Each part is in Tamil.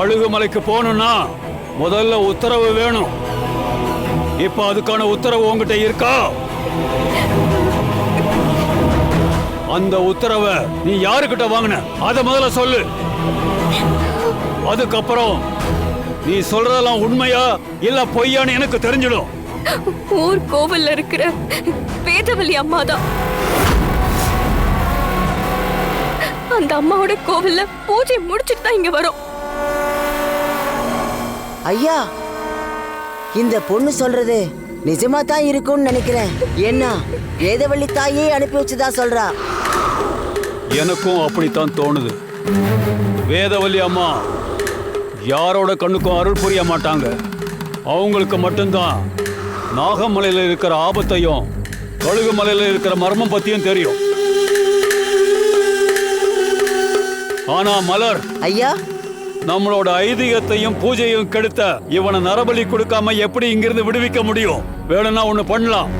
அழுகுமலைக்கு போகணும்னா முதல்ல உத்தரவு வேணும். இப்ப அதுக்கான உத்தரவு உங்ககிட்ட இருக்கா? அந்த உத்தரவை நீ யாருக்கிட்ட வாங்கின? அத முதல்ல சொல்லு. அதுக்கப்புறம் நீ சொல்றதெல்லாம் உண்மையா இல்ல பொய்யான்னு எனக்கு தெரிஞ்சிடும். ஊர் கோவில்ல இருக்கிற பேதவல்லி அம்மா தான் அந்த அம்மாவோட கோவில்ல பூஜை முடிச்சிட்டு தான் இங்க வரும். ஐயா இந்த பொண்ணு சொல்றது நிஜமா தான் இருக்கும்னு நினைக்கிறேன். என்ன வேதவள்ளி தாயே அனுப்பி வச்சுதா சொல்றா? எனக்கும் அப்படித்தான் தோணுது. வேதவல்லி அம்மா யாரோட கண்ணுக்கும் அருள் புரிய மாட்டாங்க. அவங்களுக்கு மட்டும்தான் நாகமலையில இருக்கிற ஆபத்தையும் கழுகுமலையில இருக்கிற மர்மம் பத்தியும் தெரியும். ஆனா மலர் ஐயா நம்மளோட ஐதீகத்தையும் பூஜையும் கெடுத்த இவனை நரபலி கொடுக்காம எப்படி இங்கிருந்து விடுவிக்க முடியும்? வேணும்னா ஒண்ணு பண்ணலாம்.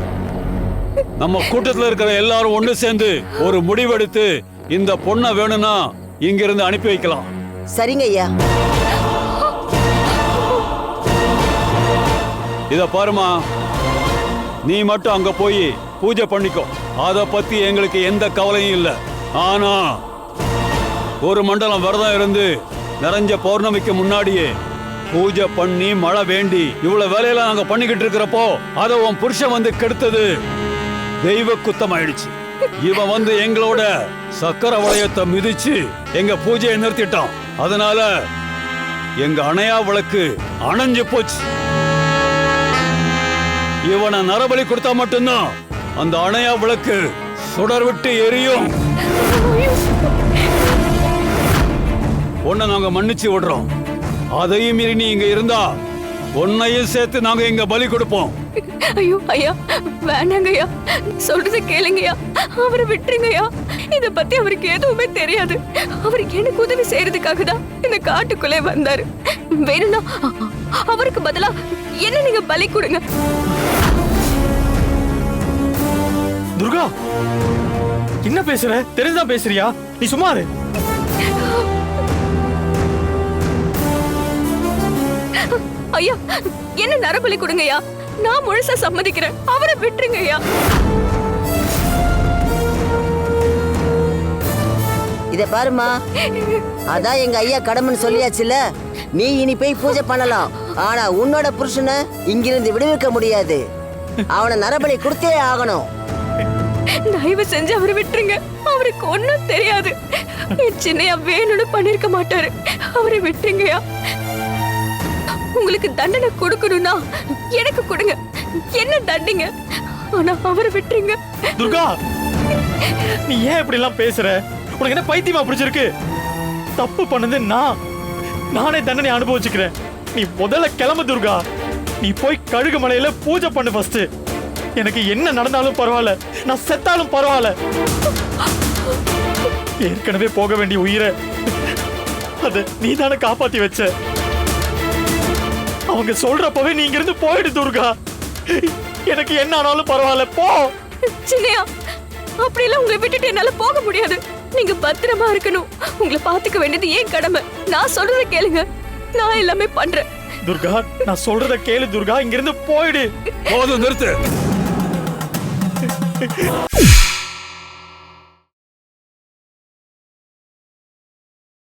நம்ம கூட்டத்துல இருக்கிற எல்லாரும் ஒண்ணு சேர்ந்து ஒரு முடிவெடுத்து இந்த பொண்ணை வேணும்னா இங்கிருந்து அனுப்பி வைக்கலாம். சரிங்க ஐயா. இத பாருமா. நீ மட்டும் அங்க போய் பூஜை பண்ணிக்கோ. அத பத்தி எங்களுக்கு எந்த கவலையும் இல்ல. ஆனா ஒரு மண்டலம் விரதம் இருந்து நிறைஞ்ச பௌர்ணமிக்கு முன்னாடியே பூஜை பண்ணி மழை வேண்டி இவ்வளவு வேலையெல்லாம் நாங்க பண்ணிக்கிட்டு இருக்கிறப்போ அத உன் புருஷன் வந்து கெடுத்தது தெய்வ குத்தம் ஆயிடுச்சு. இவன் வந்து எங்களோட சக்கர வளையத்தை மிதிச்சு எங்க பூஜையை நிறுத்திட்டான். அதனால எங்க அணையா விளக்கு அணைஞ்சு போச்சு. இவனை நரபலி கொடுத்தா மட்டும்தான் அந்த அணையா விளக்கு சுடர் விட்டு எரியும் உன்னை நாங்க மன்னிச்சு விடுறோம். அதையும் மீறி நீ இங்க இருந்தா உன்னையும் சேர்த்து நாங்க இங்க பலி கொடுப்போம். ஐயோ ஐயா வேணாங்க ஐயா சொல்றத கேளுங்கய்யா. அவரை விட்டுருங்கய்யா. இத பத்தி அவருக்கு எதுவுமே தெரியாது. அவருக்கு எனக்கு உதவி செய்யறதுக்காக தான் இந்த காட்டுக்குள்ளே வந்தாரு. வேணும்னா அவருக்கு பதிலா என்ன நீங்க பலி கொடுங்க. துர்கா என்ன பேசுற? தெரிஞ்சுதான் பேசுறியா? நீ சும்மா இரு. ஐயா என்ன நரபலி கொடுங்கய்யா. நான் முழுசா சம்மதிக்கிறேன். அவரை விட்டுருங்கய்யா. இத பாருமா அதான் எங்க ஐயா கடமைன்னு சொல்லியாச்சுல நீ இனி போய் பூஜை பண்ணலாம். ஆனா உன்னோட புருஷனை இங்கிருந்து விடுவிக்க முடியாது. அவனை நரபலி கொடுத்தே ஆகணும். தயவு செஞ்சு அவரை விட்டுருங்க. அவருக்கு ஒண்ணும் தெரியாது. என் சின்னையா வேணும்னு பண்ணிருக்க மாட்டாரு. அவரை விட்டுருங்கய்யா. உங்களுக்கு தண்டனை கொடுக்கணும்னா எனக்கு கொடுங்க. என்ன தண்டிங்க? ஆனா அவரை விட்டுருங்க. துர்கா நீ ஏன் இப்படி எல்லாம் பேசுற? உனக்கு என்ன பைத்தியமா பிடிச்சிருக்கு? தப்பு பண்ணது நான். நானே தண்டனை அனுபவிச்சுக்கிறேன். நீ முதல்ல கிளம்பு துர்கா. நீ போய் கழுகு மலையில பூஜை பண்ணு ஃபர்ஸ்ட் எனக்கு என்ன நடந்தாலும் பரவாயில்ல. நான் செத்தாலும் பரவாயில்ல. ஏற்கனவே போக வேண்டிய உயிரை அதை நீ தானே காப்பாத்தி வச்ச. அவங்க சொல்றப்பவே நீ இங்கிருந்து போயிடு துர்கா. எனக்கு என்ன ஆனாலும் பரவாயில்ல போ. சின்னையா அப்படியெல்லாம் உங்களை விட்டுட்டு என்னால போக முடியாது. நீங்க பத்திரமா இருக்கணும். உங்களை பாத்துக்க வேண்டியது ஏன் கடமை? நான் சொல்றதை கேளுங்க. நான் எல்லாமே பண்றேன். துர்கா நான் சொல்றத கேளு துர்கா. இங்கிருந்து போயிடு. போதும் நிறுத்து.